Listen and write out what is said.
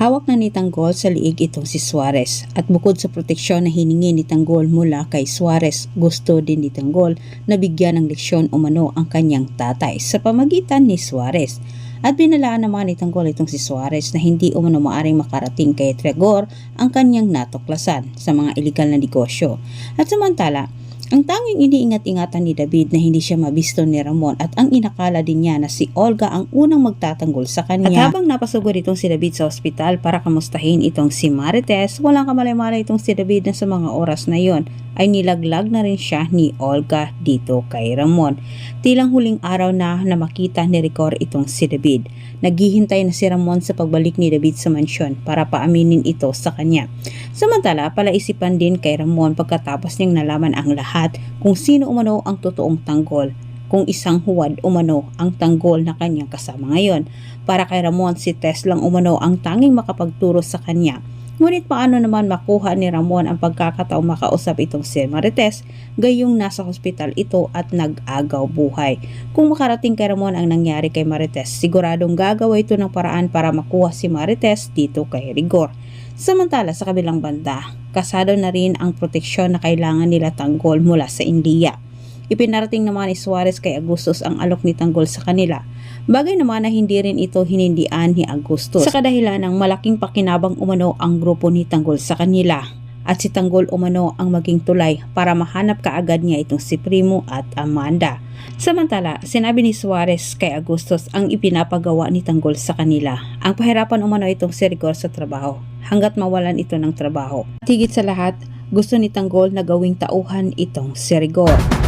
Hawak na ni Tanggol sa liig itong si Suarez at bukod sa proteksyon na hiningi ni Tanggol mula kay Suarez, gusto din ni Tanggol na bigyan ng leksyon umano ang kanyang tatay sa pamagitan ni Suarez. At binalaan naman ni Tanggol itong si Suarez na hindi umano maaring makarating kay Tregor ang kanyang natuklasan sa mga iligal na negosyo. At samantala, ang tanging iniingat-ingatan ni David na hindi siya mabisto ni Ramon at ang inakala din niya na si Olga ang unang magtatanggol sa kanya. At habang napasugod itong si David sa ospital para kamustahin itong si Marites, walang kamalay-malay itong si David na sa mga oras na yon ay nilaglag na rin siya ni Olga dito kay Ramon. Tilang huling araw na na makita ni Ricor itong si David. Naghihintay na si Ramon sa pagbalik ni David sa mansyon para paaminin ito sa kanya. Samantala, palaisipan din kay Ramon pagkatapos niyang nalaman ang lahat kung sino umano ang totoong tanggol kung isang huwad umano ang tanggol na kanyang kasama ngayon. Para kay Ramon, si Tess lang umano ang tanging makapagturo sa kanya. Ngunit paano naman makuha ni Ramon ang pagkakataong makausap itong si Marites gayong nasa hospital ito at nag-agaw buhay. Kung makarating kay Ramon ang nangyari kay Marites, siguradong gagawa ito ng paraan para makuha si Marites dito kay Rigor. Samantala sa kabilang banda, kasado na rin ang proteksyon na kailangan nila tanggol mula sa India. Ipinarating naman ni Suarez kay Agustus ang alok ni Tanggol sa kanila. Bagay naman na hindi rin ito hinindian ni Agustus sa kadahilan ng malaking pakinabang umano ang grupo ni Tanggol sa kanila at si Tanggol umano ang maging tulay para mahanap kaagad niya itong si Primo at Amanda. Samantala, sinabi ni Suarez kay Agustus ang ipinapagawa ni Tanggol sa kanila. Ang pahirapan umano itong si Rigor sa trabaho hanggat mawalan ito ng trabaho. At higit sa lahat, gusto ni Tanggol na gawing tauhan itong si Rigor.